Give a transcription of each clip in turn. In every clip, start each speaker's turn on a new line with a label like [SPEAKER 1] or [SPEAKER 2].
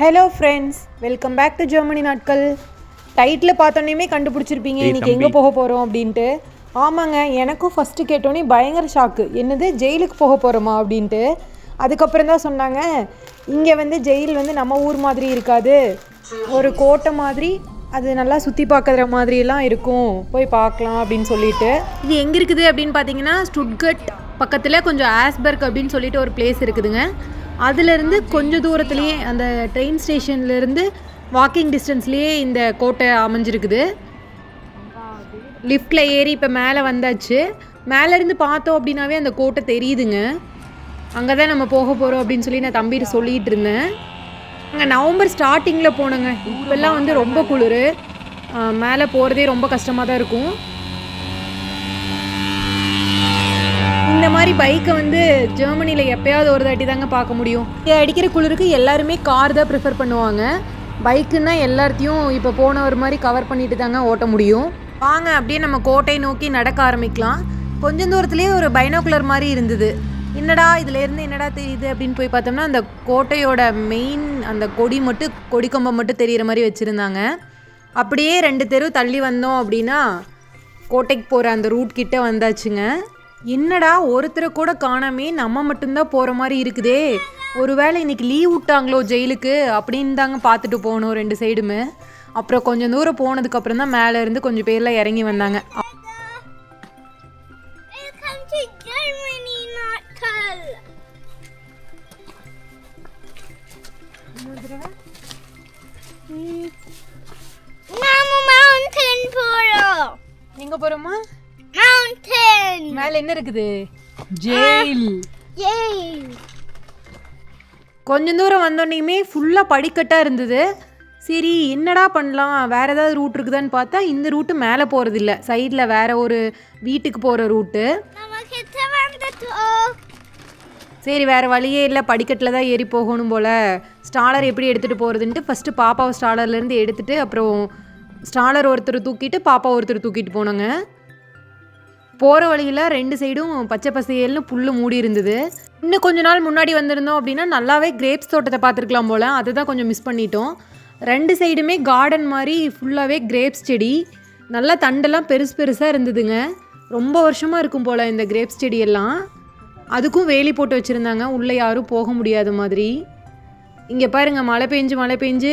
[SPEAKER 1] Hello friends welcome back to Germany நாட்கள் title பார்த்தோன்னே கண்டுபிடிச்சிருப்பீங்க. இன்னைக்கு எங்கே. போக போகிறோம் அப்படின்ட்டு. ஆமாங்க எனக்கும் ஃபஸ்ட்டு கேட்டோன்னே பயங்கர ஷாக்கு என்னது ஜெயிலுக்கு போக போகிறோமா அப்படின்ட்டு. அதுக்கப்புறம் தான் சொன்னாங்க இங்கே வந்து ஜெயில் வந்து நம்ம ஊர் மாதிரி இருக்காது. ஒரு கோட்டை மாதிரி அது நல்லா சுற்றி பார்க்குற மாதிரியெல்லாம் இருக்கும். போய் பார்க்கலாம் அப்படின்னு சொல்லிட்டு. இது எங்கே இருக்குது அப்படின்னு பார்த்தீங்கன்னா ஸ்டுட்கட் பக்கத்தில் கொஞ்சம் ஆஸ்பர்க் அப்படின்னு சொல்லிட்டு ஒரு பிளேஸ் இருக்குதுங்க. அதுலேருந்து கொஞ்சம் தூரத்துலேயே அந்த ட்ரெயின் ஸ்டேஷன்லேருந்து வாக்கிங் டிஸ்டன்ஸ்லேயே இந்த கோட்டை அமைஞ்சிருக்குது. லிஃப்ட்டில் ஏறி இப்போ மேலே வந்தாச்சு. மேலேருந்து பார்த்தோம் அப்படின்னாவே அந்த கோட்டை தெரியுதுங்க. அங்கே தான் நம்ம போக போகிறோம் அப்படின்னு சொல்லி நான் தம்பிகிட்ட சொல்லிகிட்டு இருந்தேன். அங்கே நவம்பர் ஸ்டார்டிங்கில் போனோங்க. இப்போல்லாம் வந்து ரொம்ப குளிர். மேலே போகிறதே ரொம்ப கஷ்டமாக தான் இருக்கும். இந்த மாதிரி பைக்கை வந்து ஜெர்மனியில் எப்பயாவது ஒரு தாட்டி தாங்க பார்க்க முடியும். அடிக்கிற குளிருக்கு எல்லாருமே கார் தான் ப்ரிஃபர் பண்ணுவாங்க. பைக்குன்னா எல்லாத்தையும் இப்போ போன ஒரு மாதிரி கவர் பண்ணிட்டு தாங்க ஓட்ட முடியும். வாங்க அப்படியே நம்ம கோட்டை நோக்கி நடக்க ஆரம்பிக்கலாம். கொஞ்சம் தூரத்துலேயே ஒரு பைனோகுலர் மாதிரி இருந்தது. என்னடா இதுலேருந்து என்னடா தெரியுது அப்படின்னு போய் பார்த்தோம்னா அந்த கோட்டையோட மெயின் அந்த கொடி மட்டும் கொடி கம்பம் மட்டும் தெரிகிற மாதிரி வச்சுருந்தாங்க. அப்படியே ரெண்டு தெரு தள்ளி வந்தோம் அப்படின்னா கோட்டைக்கு போகிற அந்த ரூட் கிட்டே வந்தாச்சுங்க. என்னடா ஒருத்தரை கூட காணாமே நம்ம மட்டும்தான் போகிற மாதிரி இருக்குதே. ஒருவேளை இன்னைக்கு லீவ் விட்டாங்களோ ஜெயிலுக்கு அப்படின்னு தாங்க பார்த்துட்டு போகணும் ரெண்டு சைடுமே அப்புறம் கொஞ்சம் தூரம் போனதுக்கப்புறம் தான் மேலே இருந்து கொஞ்சம் பேர்லாம் இறங்கி வந்தாங்க. மேலே என்ன இருக்குது? ஜெயில்.
[SPEAKER 2] ஏய்.
[SPEAKER 1] கொஞ்சம் தூரம் வந்தோடனேயுமே ஃபுல்லாக படிக்கட்டாக இருந்தது. சரி என்னடா பண்ணலாம்? வேறு ஏதாவது ரூட் இருக்குதான்னு பார்த்தா இந்த ரூட்டு மேலே போகிறதில்ல சைடில் வேறு ஒரு வீட்டுக்கு போகிற ரூட்டு சரி வேறு வழியே இல்லை. படிக்கட்டில் தான் ஏறி போகணும் போல். ஸ்டாலர் எப்படி எடுத்துகிட்டு போகிறதுன்ட்டு ஃபஸ்ட்டு பாப்பாவை ஸ்டாலர்லேருந்து எடுத்துகிட்டு அப்புறம் ஸ்டாலர் ஒருத்தர் தூக்கிட்டு பாப்பா ஒருத்தர் தூக்கிட்டு போனோங்க. போகிற வழியில் ரெண்டு சைடும் பச்சை பசேல்னு புல் மூடி இருந்தது. இன்னும் கொஞ்ச நாள் முன்னாடி வந்திருந்தோம் அப்படின்னா நல்லாவே கிரேப்ஸ் தோட்டத்தை பார்த்துருக்கலாம் போல். அதை தான் கொஞ்சம் மிஸ் பண்ணிட்டோம். ரெண்டு சைடுமே கார்டன் மாதிரி ஃபுல்லாகவே கிரேப்ஸ் செடி. நல்லா தண்டெல்லாம் பெருசு பெருசாக இருந்ததுங்க. ரொம்ப வருஷமாக இருக்கும் போல் இந்த கிரேப்ஸ் செடியெல்லாம். அதுக்கும் வேலி போட்டு வச்சுருந்தாங்க. உள்ளே யாரும் போக முடியாத மாதிரி. இங்கே பாருங்கள் மழை பெஞ்சு மழை பெஞ்சு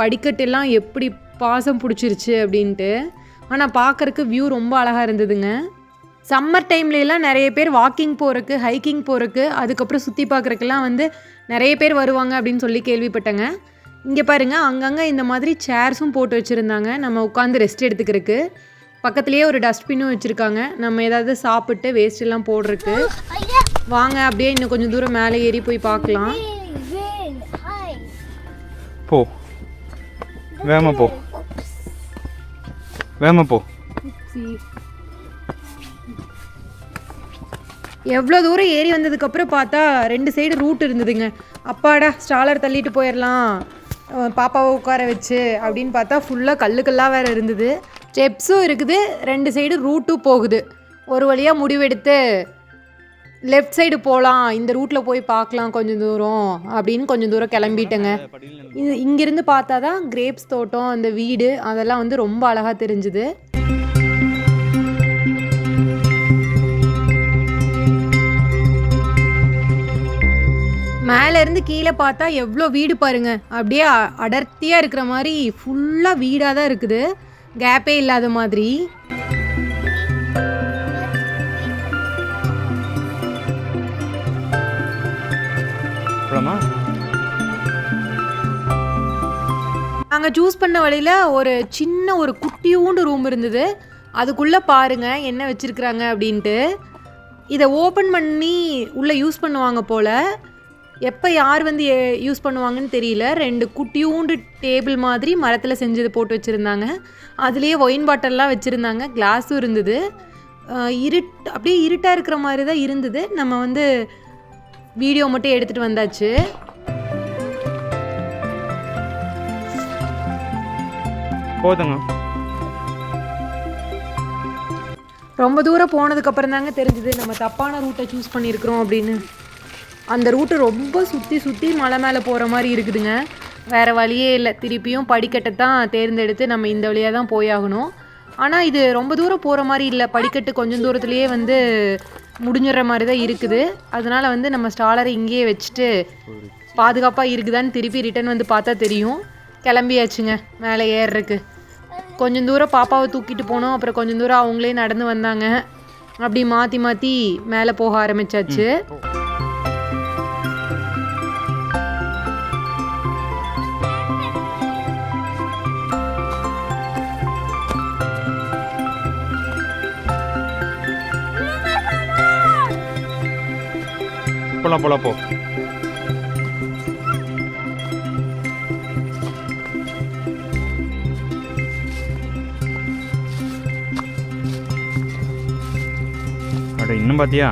[SPEAKER 1] படிக்கட்டெல்லாம் எப்படி பாசம் பிடிச்சிருச்சு அப்படின்ட்டு. ஆனால் பார்க்கறக்கு வியூ ரொம்ப அழகாக இருந்ததுங்க. சம்மர் டைம்லலாம் நிறைய பேர் வாக்கிங் போகிறக்கு ஹைக்கிங் போகிறக்கு அதுக்கப்புறம் சுற்றி பார்க்குறக்கெல்லாம் வந்து நிறைய பேர் வருவாங்க அப்படின்னு சொல்லி கேள்விப்பட்டேங்க. இங்கே பாருங்க அங்கங்கே இந்த மாதிரி சேர்ஸும் போட்டு வச்சுருந்தாங்க. நம்ம உட்காந்து ரெஸ்ட் எடுத்துக்கிறதுக்கு. பக்கத்துலேயே ஒரு டஸ்ட்பினும் வச்சுருக்காங்க. நம்ம ஏதாவது சாப்பிட்டு வேஸ்ட் எல்லாம் போடுறதுக்கு. வாங்க அப்படியே இன்னும் கொஞ்சம் தூரம் மேலே ஏறி போய் பார்க்கலாம்.
[SPEAKER 3] போ. வேகமா போ. வேகமா போ.
[SPEAKER 1] எவ்வளோ தூரம் ஏறி வந்ததுக்கப்புறம் பார்த்தா ரெண்டு சைடு ரூட் இருந்ததுங்க. அப்பாடா ஸ்டாலர் தள்ளிட்டு போயிடலாம் பாப்பாவை உட்கார வச்சு அப்படின்னு பார்த்தா ஃபுல்லாக கல்லு கல்லாக வேறு இருந்தது. ஸ்டெப்ஸும் இருக்குது ரெண்டு சைடு ரூட்டும் போகுது. ஒரு வழியாக முடிவெடுத்து லெஃப்ட் சைடு போகலாம் இந்த ரூட்டில் போய் பார்க்கலாம் கொஞ்சம் தூரம் அப்படின்னு கொஞ்சம் தூரம் கிளம்பிட்டேங்க. இது இங்கிருந்து பார்த்தா தான் கிரேப்ஸ் தோட்டம் அந்த வீடு அதெல்லாம் வந்து ரொம்ப அழகாக தெரிஞ்சுது. மேல இருந்து கீழே பார்த்தா எவ்வளோ வீடு பாருங்க. அப்படியே அ- அடர்த்தியா இருக்கிற மாதிரி ஃபுல்லாக வீடாக தான் இருக்குது. கேப்பே இல்லாத மாதிரி. நாங்கள் சூஸ் பண்ண வழியில் ஒரு சின்ன ஒரு குட்டியூண்டு ரூம் இருந்தது. அதுக்குள்ளே பாருங்க என்ன வச்சுருக்குறாங்க அப்படின்ட்டு. இதை ஓப்பன் பண்ணி உள்ளே யூஸ் பண்ணுவாங்க போல். எப்போ யார் வந்து யூஸ் பண்ணுவாங்கன்னு தெரியல. ரெண்டு குட்டியூண்டு டேபிள் மாதிரி மரத்தில் செஞ்சது போட்டு வச்சுருந்தாங்க. அதுலேயே ஒயின் பாட்டில்லாம் வச்சுருந்தாங்க. கிளாஸும் இருந்தது. இருட் அப்படியே இருட்டாக இருக்கிற மாதிரி தான் இருந்தது. நம்ம வந்து வீடியோ மட்டும் எடுத்துகிட்டு வந்தாச்சு.
[SPEAKER 3] போதுங்க.
[SPEAKER 1] ரொம்ப தூரம் போனதுக்கப்புறம் தாங்க தெரிஞ்சுது நம்ம தப்பான ரூட்டை சூஸ் பண்ணியிருக்கிறோம் அப்படின்னு. அந்த ரூட்டு ரொம்ப சுற்றி சுற்றி மலை மேலே போகிற மாதிரி இருக்குதுங்க. வேறு வழியே இல்லை. திருப்பியும் படிக்கட்டை தான் தேர்ந்தெடுத்து நம்ம இந்த வழியாக தான் போயாகணும். ஆனால் இது ரொம்ப தூரம் போகிற மாதிரி இல்லை. படிக்கட்டு கொஞ்சம் தூரத்துலேயே வந்து முடிஞ்சிடுற மாதிரி தான் இருக்குது. அதனால் வந்து நம்ம ஸ்டாலரை இங்கேயே வச்சுட்டு பாதுகாப்பாக இருக்குதான்னு திருப்பி ரிட்டர்ன் வந்து பார்த்தா தெரியும். கிளம்பியாச்சுங்க. மேலே ஏறுறக்கு கொஞ்சம் தூரம் பாப்பாவை தூக்கிட்டு போனோம். அப்புறம் கொஞ்சம் தூரம் அவங்களே நடந்து வந்தாங்க. அப்படி மாற்றி மாற்றி மேலே போக ஆரம்பிச்சாச்சு.
[SPEAKER 3] போலாம் போலாம் போ. அட இன்னும் பார்த்தியா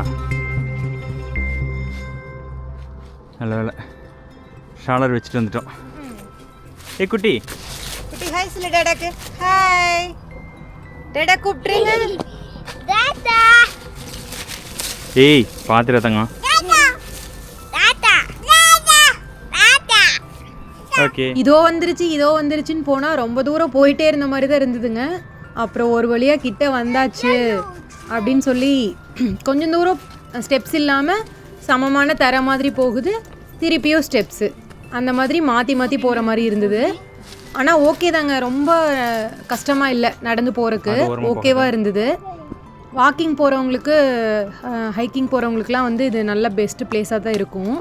[SPEAKER 3] நல்ல வேலை. ஷாலர் வச்சுட்டு வந்துட்டோம். ஏ குட்டி.
[SPEAKER 1] குட்டி ஹாய் சொல்லு டேடாக்கு. Hi data கூப்பிட்றீங்க.
[SPEAKER 3] ஏய் பார்த்துட்டு தங்கம்.
[SPEAKER 1] இதோ வந்துருச்சு இதோ வந்துருச்சுன்னு போனால் ரொம்ப தூரம் போயிட்டே இருந்த மாதிரி தான் இருந்ததுங்க. அப்புறம் ஒரு வழியாக கிட்ட வந்தாச்சு அப்படின்னு சொல்லி கொஞ்சம் தூரம் ஸ்டெப்ஸ் இல்லாமல் சமமான தர மாதிரி போகுது. திருப்பியும் ஸ்டெப்ஸு அந்த மாதிரி மாற்றி மாற்றி போகிற மாதிரி இருந்தது. ஆனால் ஓகே தாங்க. ரொம்ப கஷ்டமாக இல்லை நடந்து போகிறதுக்கு ஓகேவாக இருந்தது. வாக்கிங் போகிறவங்களுக்கு ஹைக்கிங் போகிறவங்களுக்குலாம் வந்து இது நல்ல பெஸ்ட் பிளேஸாக தான் இருக்கும்.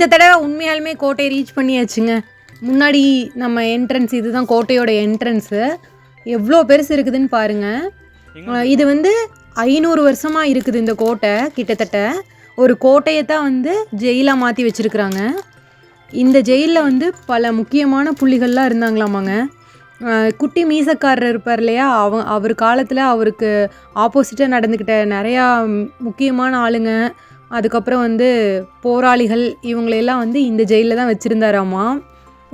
[SPEAKER 1] இந்த தடவை உண்மையாலுமே கோட்டையை ரீச் பண்ணியாச்சுங்க. முன்னாடி நம்ம என்ட்ரன்ஸ் இதுதான் கோட்டையோட என்ட்ரன்ஸு எவ்வளோ பெருசு இருக்குதுன்னு பாருங்க. அஹ் இது வந்து ஐநூறு வருஷமாக இருக்குது இந்த கோட்டை கிட்டத்தட்ட. ஒரு கோட்டையை தான் வந்து ஜெயிலாக மாற்றி வச்சுருக்குறாங்க. இந்த ஜெயிலில் வந்து பல முக்கியமான புள்ளிகள்லாம் இருந்தாங்களாமாங்க. குட்டி மீசக்காரர் இருப்பார் இல்லையா? அவ அவர் காலத்தில் அவருக்கு ஆப்போசிட்டாக நடந்துக்கிட்ட நிறையா முக்கியமான ஆளுங்க. அதுக்கப்புறம் வந்து போராளிகள் இவங்களையெல்லாம் வந்து இந்த ஜெயிலில் தான் வச்சுருந்தாராமா.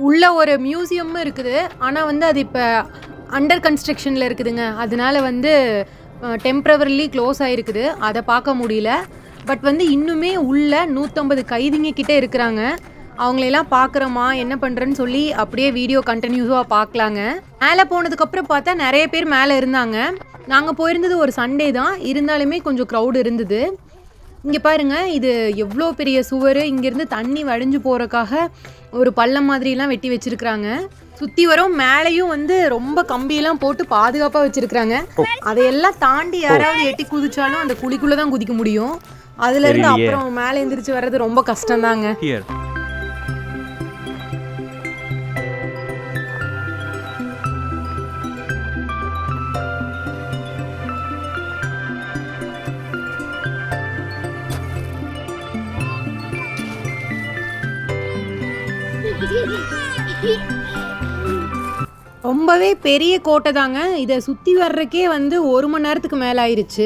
[SPEAKER 1] உள்ள ஒரு மியூசியமும் இருக்குது. ஆனால் வந்து அது இப்போ அண்டர் கன்ஸ்ட்ரக்ஷனில் இருக்குதுங்க. அதனால வந்து டெம்ப்ரவரிலி க்ளோஸ் ஆகிருக்குது அதை பார்க்க முடியல. பட் வந்து இன்னுமே உள்ள நூற்றம்பது கைதிங்க கிட்டே இருக்கிறாங்க. அவங்களையெல்லாம் பார்க்குறோமா என்ன பண்ணுறேன்னு சொல்லி அப்படியே வீடியோ கண்டினியூஸாக பார்க்கலாங்க. மேலே போனதுக்கப்புறம் பார்த்தா நிறைய பேர் மேலே இருந்தாங்க. நாங்கள் போயிருந்தது ஒரு சண்டே தான். இருந்தாலுமே கொஞ்சம் க்ரௌடு இருந்தது. இங்கே பாருங்க இது எவ்வளோ பெரிய சுவர். இங்கேருந்து தண்ணி வடிஞ்சு போகிறக்காக ஒரு பள்ளம் மாதிரிலாம் வெட்டி வச்சிருக்கிறாங்க. சுற்றி வரும் மேலேயும் வந்து ரொம்ப கம்பியெல்லாம் போட்டு பாதுகாப்பாக வச்சிருக்கிறாங்க. அதையெல்லாம் தாண்டி யாராவது எட்டி குதிச்சாலும் அந்த குழிக்குள்ளே தான் குதிக்க முடியும். அதுலேருந்து. அப்புறம் மேலே எந்திரிச்சு வர்றது ரொம்ப கஷ்டம்தாங்க. ரொம்பவே பெரிய கோட்டை தாங்க. இதை சுற்றி வர்றக்கே வந்து ஒரு மணி நேரத்துக்கு மேலே ஆயிடுச்சு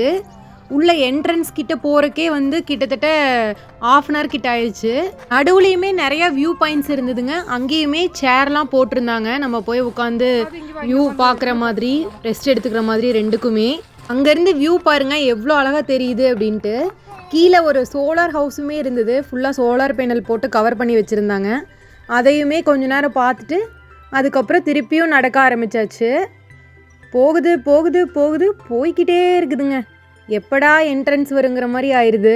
[SPEAKER 1] உள்ள என்ட்ரன்ஸ் கிட்ட போகிறக்கே வந்து கிட்டத்தட்ட ஆஃப் அன் ஹவர் கிட்ட ஆயிடுச்சு நடுவுலையுமே நிறையா வியூ பாயிண்ட்ஸ் இருந்ததுங்க. அங்கேயுமே சேர்லாம் போட்டிருந்தாங்க. நம்ம போய் உட்காந்து வியூ பார்க்குற மாதிரி ரெஸ்ட் எடுத்துக்கிற மாதிரி ரெண்டுக்குமே. அங்கேருந்து வியூ பாருங்க எவ்வளோ அழகாக தெரியுது அப்படின்ட்டு. கீழே ஒரு சோலார் ஹவுஸுமே இருந்தது. ஃபுல்லாக சோலார் பேனல் போட்டு கவர் பண்ணி வச்சுருந்தாங்க. அதையுமே கொஞ்ச நேரம் பார்த்துட்டு அதுக்கப்புறம் திருப்பியும் நடக்க ஆரம்பிச்சாச்சு. போகுது போகுது போகுது போய்கிட்டே இருக்குதுங்க. எப்படா என்ட்ரன்ஸ் வருங்கிற மாதிரி ஆயிடுது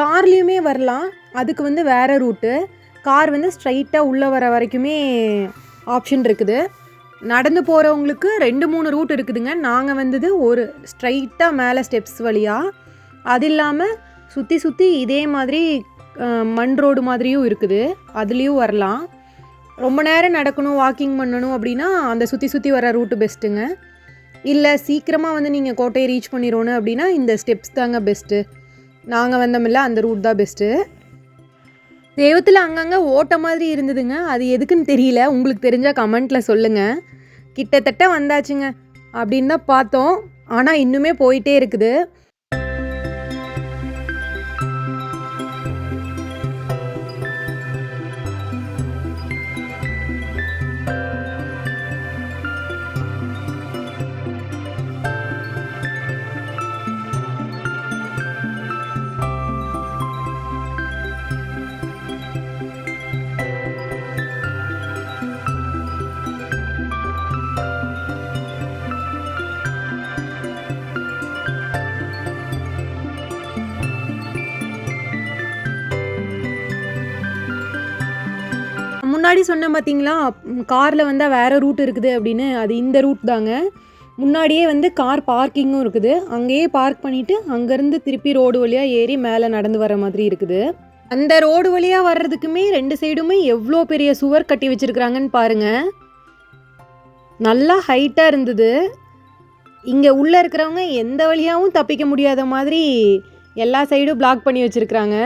[SPEAKER 1] கார்லேயுமே வரலாம். அதுக்கு வந்து வேறு ரூட்டு கார் வந்து ஸ்ட்ரைட்டாக உள்ளே வர வரைக்குமே ஆப்ஷன் இருக்குது. நடந்து போகிறவங்களுக்கு ரெண்டு மூணு ரூட் இருக்குதுங்க. நாங்கள் வந்தது ஒரு ஸ்ட்ரைட்டாக மேலே ஸ்டெப்ஸ் வழியாக அது இல்லாமல் சுற்றி சுற்றி இதே மாதிரி மண் ரோடு மாதிரியும் இருக்குது. அதுலேயும் வரலாம். ரொம்ப நேரம் நடக்கணும் வாக்கிங் பண்ணணும் அப்படின்னா அந்த சுற்றி சுற்றி வர ரூட்டு பெஸ்ட்டுங்க இல்லை சீக்கிரமாக வந்து நீங்கள் கோட்டையை ரீச் பண்ணிடணும் அப்படின்னா இந்த ஸ்டெப்ஸ் தாங்க பெஸ்ட்டு நாங்கள் வந்தோமில்ல அந்த ரூட் தான் பெஸ்ட்டு தெய்வத்தில் அங்கங்கே ஓட்ட மாதிரி இருந்ததுங்க. அது எதுக்குன்னு தெரியல. உங்களுக்கு தெரிஞ்சால் கமெண்ட்டில் சொல்லுங்கள் கிட்டத்தட்ட வந்தாச்சுங்க. அப்படின்னு தான் பார்த்தோம். ஆனால் இன்னுமே போயிட்டே இருக்குது. முன்னாடி சொன்னேன் பார்த்தீங்களா காரில் வந்தால் வேறு ரூட் இருக்குது அப்படின்னு. அது இந்த ரூட் தாங்க. முன்னாடியே வந்து கார் பார்க்கிங்கும் இருக்குது. அங்கேயே பார்க் பண்ணிவிட்டு அங்கேருந்து திருப்பி ரோடு வழியாக ஏறி மேலே நடந்து வர மாதிரி இருக்குது. அந்த ரோடு வழியாக வர்றதுக்குமே ரெண்டு சைடுமே எவ்வளோ பெரிய சுவர் கட்டி வச்சுருக்குறாங்கன்னு பாருங்கள் நல்லா ஹைட்டாக இருந்தது. இங்கே உள்ளே இருக்கிறவங்க எந்த வழியாகவும் தப்பிக்க முடியாத மாதிரி எல்லா சைடும் பிளாக் பண்ணி வச்சுருக்குறாங்க.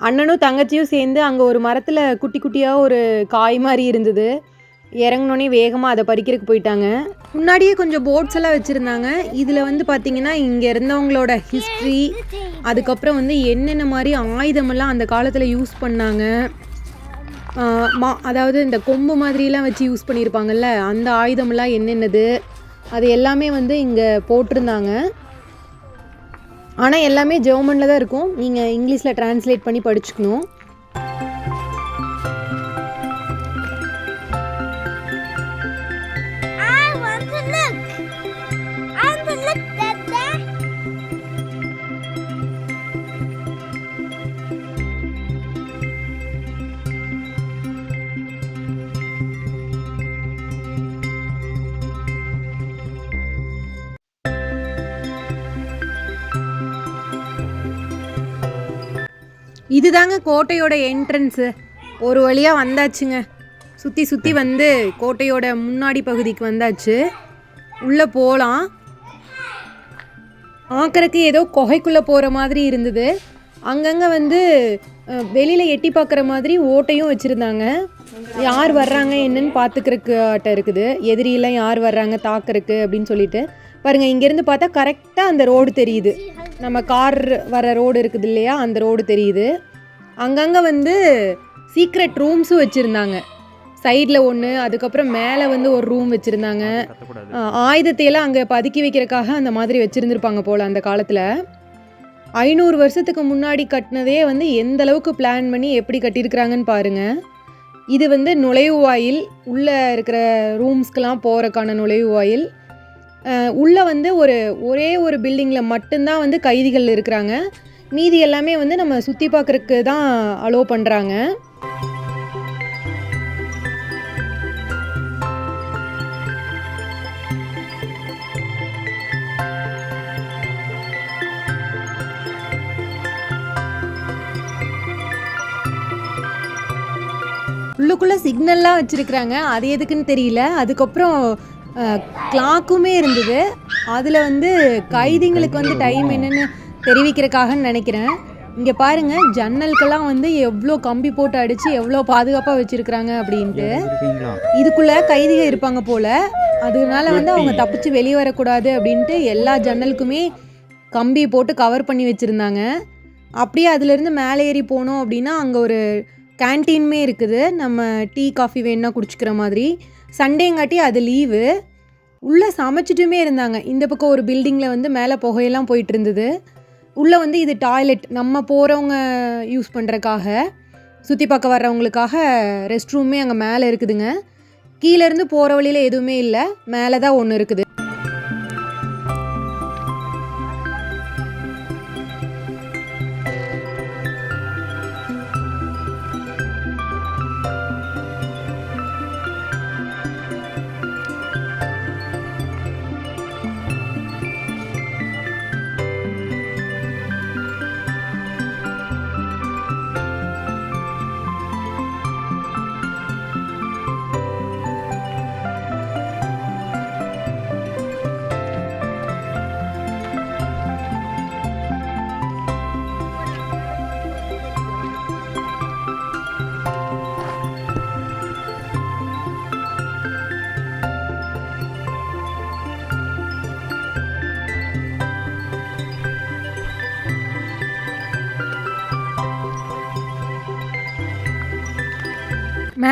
[SPEAKER 1] அண்ணனும் தங்கச்சியும் சேர்ந்து அங்கே ஒரு மரத்தில் குட்டி குட்டியாக ஒரு காய் மாதிரி இருந்தது. இறங்கினோடனே வேகமாக அதை பறிக்கிறதுக்கு போயிட்டாங்க. முன்னாடியே கொஞ்சம் போட்ஸ் எல்லாம் வச்சுருந்தாங்க. இதில் வந்து பார்த்திங்கன்னா இங்கே இருந்தவங்களோட ஹிஸ்ட்ரி அதுக்கப்புறம் வந்து என்னென்ன மாதிரி ஆயுதமெல்லாம் அந்த காலத்தில் யூஸ் பண்ணாங்க. மா அதாவது இந்த கொம்பு மாதிரிலாம் வச்சு யூஸ் பண்ணியிருப்பாங்கல்ல அந்த ஆயுதமெல்லாம் என்னென்னது அது எல்லாமே வந்து இங்கே போட்டிருந்தாங்க. ஆனால் எல்லாமே ஜெர்மனில் தான் இருக்கும். நீங்கள் இங்கிலீஷில் ட்ரான்ஸ்லேட் பண்ணி படிச்சுக்கணும். இதுதாங்க கோட்டையோட என்ட்ரன்ஸு ஒரு வழியாக வந்தாச்சுங்க. சுற்றி சுற்றி வந்து கோட்டையோட முன்னாடி பகுதிக்கு வந்தாச்சு. உள்ளே போகலாம் பார்க்குறக்கு ஏதோ குகைக்குள்ளே போகிற மாதிரி இருந்தது. அங்கங்கே வந்து வெளியில் எட்டி பார்க்குற மாதிரி ஓட்டையும் வச்சுருந்தாங்க. யார் வர்றாங்க என்னன்னு பார்த்துக்கிறக்காட்ட இருக்குது. எதிரியெல்லாம் யார் வர்றாங்க தாக்குறக்கு அப்படின்னு சொல்லிட்டு. பாருங்கள் இங்கேருந்து பார்த்தா கரெக்டாக அந்த ரோடு தெரியுது. நம்ம கார் வர ரோடு இருக்குது இல்லையா அந்த ரோடு தெரியுது. அங்கங்கே வந்து சீக்ரெட் ரூம்ஸும் வச்சுருந்தாங்க. சைடில் ஒன்று அதுக்கப்புறம் மேலே வந்து ஒரு ரூம் வச்சுருந்தாங்க. ஆயுதத்தையெல்லாம் அங்கே பதுக்கி வைக்கிறக்காக அந்த மாதிரி வச்சுருந்துருப்பாங்க போல் அந்த காலத்தில். ஐநூறு வருஷத்துக்கு முன்னாடி கட்டினதே வந்து எந்த அளவுக்கு பிளான் பண்ணி எப்படி கட்டியிருக்கிறாங்கன்னு பாருங்க. இது வந்து நுழைவு வாயில் உள்ளே இருக்கிற ரூம்ஸ்க்கெலாம் போகிறக்கான நுழைவு வாயில். உள்ளே வந்து ஒரு ஒரே ஒரு பில்டிங்கில் மட்டும்தான் வந்து கைதிகள் இருக்கிறாங்க. மீதி எல்லாமே வந்து நம்ம சுற்றி பார்க்குறக்கு தான் அலோவ் பண்ணுறாங்க உள்ளுக்குள்ளே சிக்னல்லாம் வச்சுருக்குறாங்க. அது எதுக்குன்னு தெரியல. அதுக்கப்புறம் கிளாக்குமே இருந்தது. அதில் வந்து கைதிங்களுக்கு வந்து டைம் என்னன்னு தெரிவிக்கிறக்காகன்னு நினைக்கிறேன். இங்கே பாருங்கள் ஜன்னலுக்கெல்லாம் வந்து எவ்வளோ கம்பி போட்டு அடித்து எவ்வளோ பாதுகாப்பாக வச்சுருக்குறாங்க அப்படின்ட்டு. இதுக்குள்ள கைதிக இருப்பாங்க போல. அதனால வந்து அவங்க தப்பிச்சு வெளியே வரக்கூடாது அப்படின்ட்டு எல்லா ஜன்னலுக்குமே கம்பி போட்டு கவர் பண்ணி வச்சுருந்தாங்க. அப்படியே அதுலேருந்து மேலே ஏறி போனோம் அப்படின்னா அங்கே ஒரு கேன்டீனுமே இருக்குது. நம்ம டீ காஃபி வேணுன்னா குடிச்சிக்கிற மாதிரி. சண்டேங்காட்டி அது லீவு உள்ளே சமைச்சிட்டுமே இருந்தாங்க. இந்த பக்கம் ஒரு பில்டிங்கில் வந்து மேலே புகையெல்லாம் போயிட்டு இருந்தது உள்ளே வந்து இது டாய்லெட் நம்ம போகிறவங்க யூஸ் பண்ணுறக்காக சுற்றி பார்க்க வர்றவங்களுக்காக ரெஸ்ட் ரூமே அங்கே மேலே இருக்குதுங்க. கீழேருந்து போகிற வழியில் எதுவுமே இல்லை. மேலே தான் ஒன்று இருக்குது.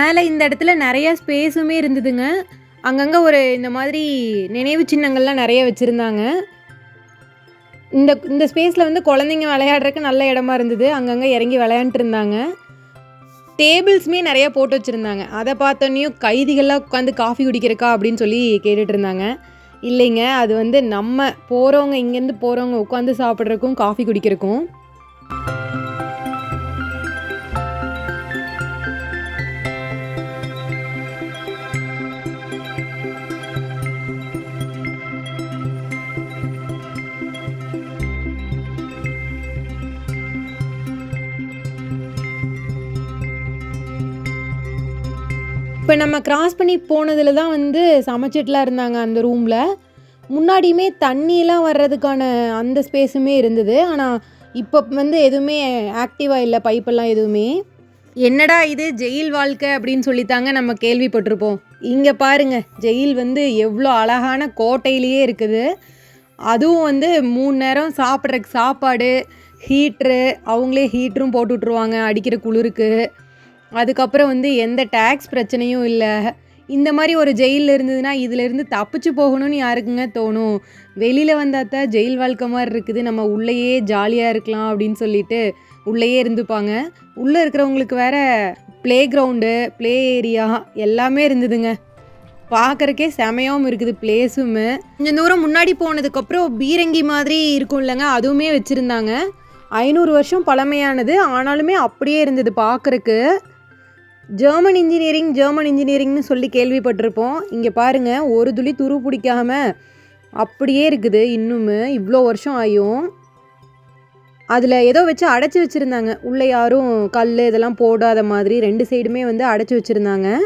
[SPEAKER 1] மேலே இந்த இடத்துல நிறையா ஸ்பேஸுமே இருந்ததுங்க. அங்கங்கே ஒரு இந்த மாதிரி நினைவு சின்னங்கள்லாம் நிறைய வச்சுருந்தாங்க. இந்த இந்த ஸ்பேஸில் வந்து குழந்தைங்க விளையாடுறதுக்கு நல்ல இடமா இருந்தது. அங்கங்கே இறங்கி விளையாண்டுருந்தாங்க டேபிள்ஸுமே நிறைய போட்டு வச்சுருந்தாங்க. அதை பார்த்தோன்னையும் கைதிகள்லாம் உட்காந்து காஃபி குடிக்கிறக்கா அப்படின்னு சொல்லி கேட்டுட்டு இருந்தாங்க. இல்லைங்க அது வந்து நம்ம போகிறவங்க இங்கேருந்து போகிறவங்க உட்காந்து சாப்பிட்றக்கும் காஃபி குடிக்கிறக்கும் இப்போ நம்ம கிராஸ் பண்ணி போனதில் தான் வந்து சமைச்சிட்டுலாம் இருந்தாங்க அந்த ரூமில் முன்னாடியுமே தண்ணியெலாம் வர்றதுக்கான அந்த ஸ்பேஸுமே இருந்தது. ஆனால் இப்போ வந்து எதுவுமே ஆக்டிவாக இல்லை பைப்பெல்லாம் எதுவுமே. என்னடா இது ஜெயில் வாழ்க்கை அப்படின்னு சொல்லித்தாங்க நம்ம கேள்விப்பட்டிருப்போம். இங்கே பாருங்க ஜெயில் வந்து எவ்வளோ அழகான கோட்டையிலேயே இருக்குது. அதுவும் வந்து மூணு நேரம் சாப்பிட்றக்கு சாப்பாடு ஹீட்ரு அவங்களே ஹீட்டரும் போட்டு விட்ருவாங்க அடிக்கிற குளிருக்கு. அதுக்கப்புறம் வந்து எந்த டேக்ஸ் பிரச்சனையும் இல்லை. இந்த மாதிரி ஒரு ஜெயிலில் இருந்ததுன்னா இதிலேருந்து தப்பிச்சு போகணும்னு யாருக்குங்க தோணும்? வெளியில் வந்தால் தான் ஜெயில் வாழ்க்கை மாதிரி இருக்குது. நம்ம உள்ளேயே ஜாலியாக இருக்கலாம் அப்படின்னு சொல்லிட்டு உள்ளேயே இருந்துப்பாங்க. உள்ளே இருக்கிறவங்களுக்கு வேற ப்ளே கிரவுண்டு ப்ளே ஏரியா எல்லாமே இருந்ததுங்க. பார்க்குறக்கே செமையாகவும் இருக்குது பிளேஸுமே கொஞ்சம் தூரம் முன்னாடி போனதுக்கப்புறம் பீரங்கி மாதிரி இருக்கும் இல்லைங்க. அதுவுமே வச்சுருந்தாங்க. ஐநூறு வருஷம் பழமையானது. ஆனாலுமே அப்படியே இருந்தது பார்க்கறக்கு ஜெர்மன் இன்ஜினியரிங் ஜெர்மன் இன்ஜினியரிங்னு சொல்லி கேள்விப்பட்டிருப்போம். இங்கே பாருங்கள் ஒரு துளி துரு பிடிக்காம அப்படியே இருக்குது. இன்னுமே இவ்வளோ வருஷம் ஆயும். அதில் ஏதோ வச்சு அடைச்சி வச்சுருந்தாங்க. உள்ளே யாரும் கல் இதெல்லாம் போடாத மாதிரி ரெண்டு சைடுமே வந்து அடைச்சி வச்சுருந்தாங்க.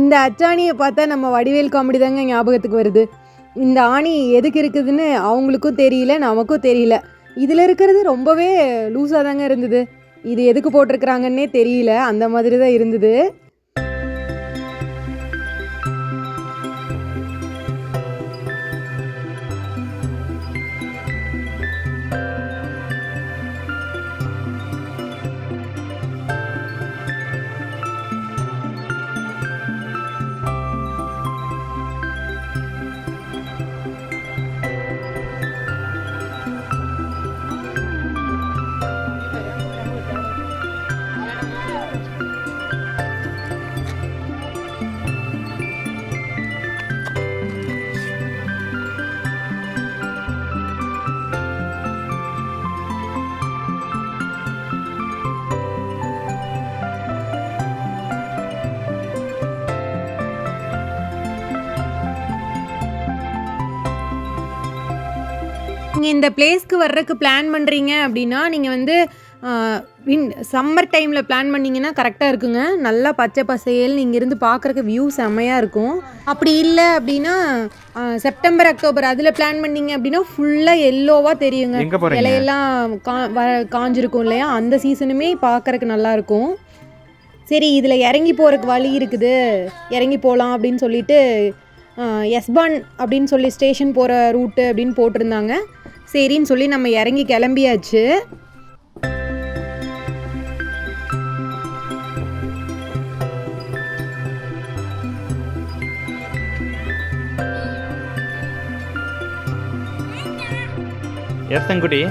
[SPEAKER 1] இந்த அச்சாணியை பார்த்தா நம்ம வடிவேல் காமெடி தாங்க ஞாபகத்துக்கு வருது. இந்த ஆணி எதுக்கு இருக்குதுன்னு அவங்களுக்கும் தெரியல நமக்கும் தெரியல. இதில் இருக்கிறது ரொம்பவே லூஸாக தாங்க இருந்தது. இது எதுக்கு போட்டிருக்கிறாங்கன்னே தெரியல. அந்த மாதிரி தான் இருந்தது. நீங்கள் இந்த பிளேஸ்க்கு வர்றதுக்கு பிளான் பண்ணுறீங்க அப்படின்னா நீங்கள் வந்து வின் சம்மர் டைமில் பிளான் பண்ணிங்கன்னா கரெக்டாக இருக்குங்க. நல்லா பச்சை பசையல் நீங்கள் இருந்து பார்க்குறக்கு வியூ செம்மையாக இருக்கும். அப்படி இல்லை அப்படின்னா செப்டம்பர் அக்டோபர் அதில் பிளான் பண்ணீங்க அப்படின்னா ஃபுல்லாக எல்லோவாக தெரியுங்க? இலையெல்லாம் கா வ காஞ்சிருக்கும் இல்லையா? அந்த சீசனுமே பார்க்கறக்கு நல்லாயிருக்கும் சரி இதில் இறங்கி போகிறதுக்கு வழி இருக்குது. இறங்கி போகலாம் அப்படின்னு சொல்லிட்டு எஸ்பான் அப்படின்னு சொல்லி ஸ்டேஷன் போகிற ரூட்டு அப்படின்னு போட்டிருந்தாங்க. சரின்னு சொல்லி நம்ம இறங்கி கிளம்பியாச்சு.
[SPEAKER 3] எஸ் தங்குட்டி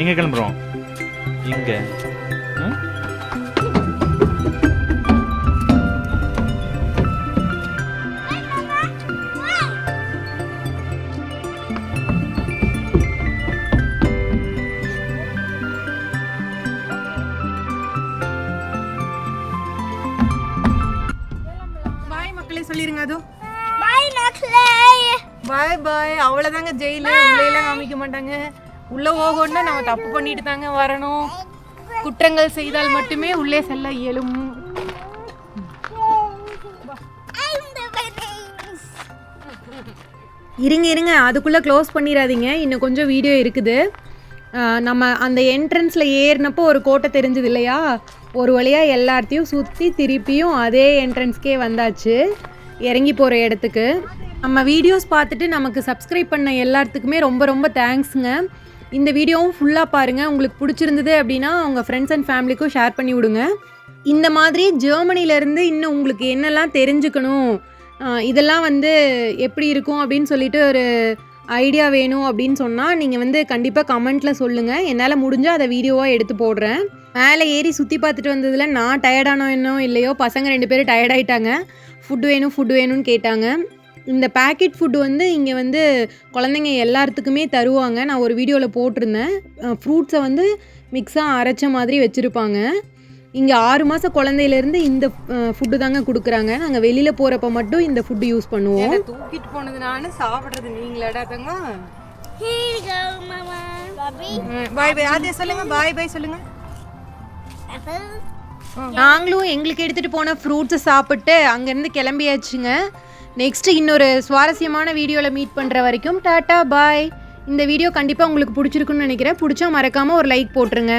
[SPEAKER 3] எங்கே கிளம்புறோம்? இங்கே.
[SPEAKER 1] பாய் அவ்வளோதாங்க ஜெயிலு. உள்ளேலாம் காமிக்க மாட்டாங்க. உள்ளே போகணும்னா நம்ம தப்பு பண்ணிட்டு தாங்க வரணும். குற்றங்கள் செய்தால் மட்டுமே உள்ளே செல்ல இயலும். இருங்க இருங்க. அதுக்குள்ளே க்ளோஸ் பண்ணிடாதீங்க இன்னும் கொஞ்சம் வீடியோ இருக்குது. நம்ம அந்த என்ட்ரன்ஸில் ஏறினப்போ ஒரு கோட்டை தெரிஞ்சது இல்லையா? ஒரு வழியாக எல்லாத்தையும் சுற்றி திருப்பியும் அதே என்ட்ரன்ஸ்க்கே வந்தாச்சு. இறங்கி போகிற இடத்துக்கு. நம்ம வீடியோஸ் பார்த்துட்டு நமக்கு சப்ஸ்கிரைப் பண்ண எல்லாத்துக்குமே ரொம்ப ரொம்ப தேங்க்ஸுங்க இந்த வீடியோவும் ஃபுல்லாக பாருங்கள் உங்களுக்கு பிடிச்சிருந்தது அப்படின்னா உங்கள் ஃப்ரெண்ட்ஸ் அண்ட் ஃபேமிலிக்கும் ஷேர் பண்ணி விடுங்க. இந்த மாதிரி ஜெர்மனிலேருந்து இன்னும் உங்களுக்கு என்னெல்லாம் தெரிஞ்சுக்கணும் இதெல்லாம் வந்து எப்படி இருக்கும் அப்படின்னு சொல்லிட்டு ஒரு ஐடியா வேணும் அப்படின்னு சொன்னால் நீங்கள் வந்து கண்டிப்பாக கமெண்ட்டில் சொல்லுங்கள் என்னால் முடிஞ்சால் அதை வீடியோவாக எடுத்து போடுறேன். மேலே ஏறி சுற்றி பார்த்துட்டு வந்ததில் நான் டயர்டானோ என்னோ இல்லையோ பசங்க ரெண்டு பேரும் டயர்டாயிட்டாங்க ஃபுட் வேணும் ஃபுட் வேணும்னு கேட்டாங்க. இந்த பேக்கெட் ஃபுட்டு வந்து இங்கே வந்து குழந்தைங்க எல்லாத்துக்குமே தருவாங்க. நான் ஒரு வீடியோவில் போட்டிருந்தேன். ஃப்ரூட்ஸை வந்து மிக்ஸாக அரைச்ச மாதிரி வச்சுருப்பாங்க. இங்கே ஆறு மாத குழந்தையிலேருந்து இந்த ஃபுட்டு தாங்க கொடுக்குறாங்க. நாங்கள் வெளியில் போகிறப்ப மட்டும் இந்த ஃபுட்டு யூஸ் பண்ணுவோம். தூக்கிட்டு போனது நான்? சாப்பிட்றது நீங்களாடா தங்கம்?
[SPEAKER 2] Here you go, Mama. Bobby.
[SPEAKER 1] பாய் பாய் அதே சொல்லுங்கள் பாய் பாய் சொல்லுங்கள்
[SPEAKER 2] Apple.
[SPEAKER 1] நாங்களும் எங்களுக்கு எடுத்துகிட்டு போன ஃப்ரூட்ஸை சாப்பிட்டு அங்கேருந்து கிளம்பியாச்சுங்க. நெக்ஸ்ட்டு இன்னொரு சுவாரஸ்யமான வீடியோவில் மீட் பண்ணுற வரைக்கும் டாட்டா பாய். இந்த வீடியோ கண்டிப்பாக உங்களுக்கு பிடிச்சிருக்குன்னு நினைக்கிறேன். பிடிச்சா மறக்காமல் ஒரு லைக் போட்டுருங்க.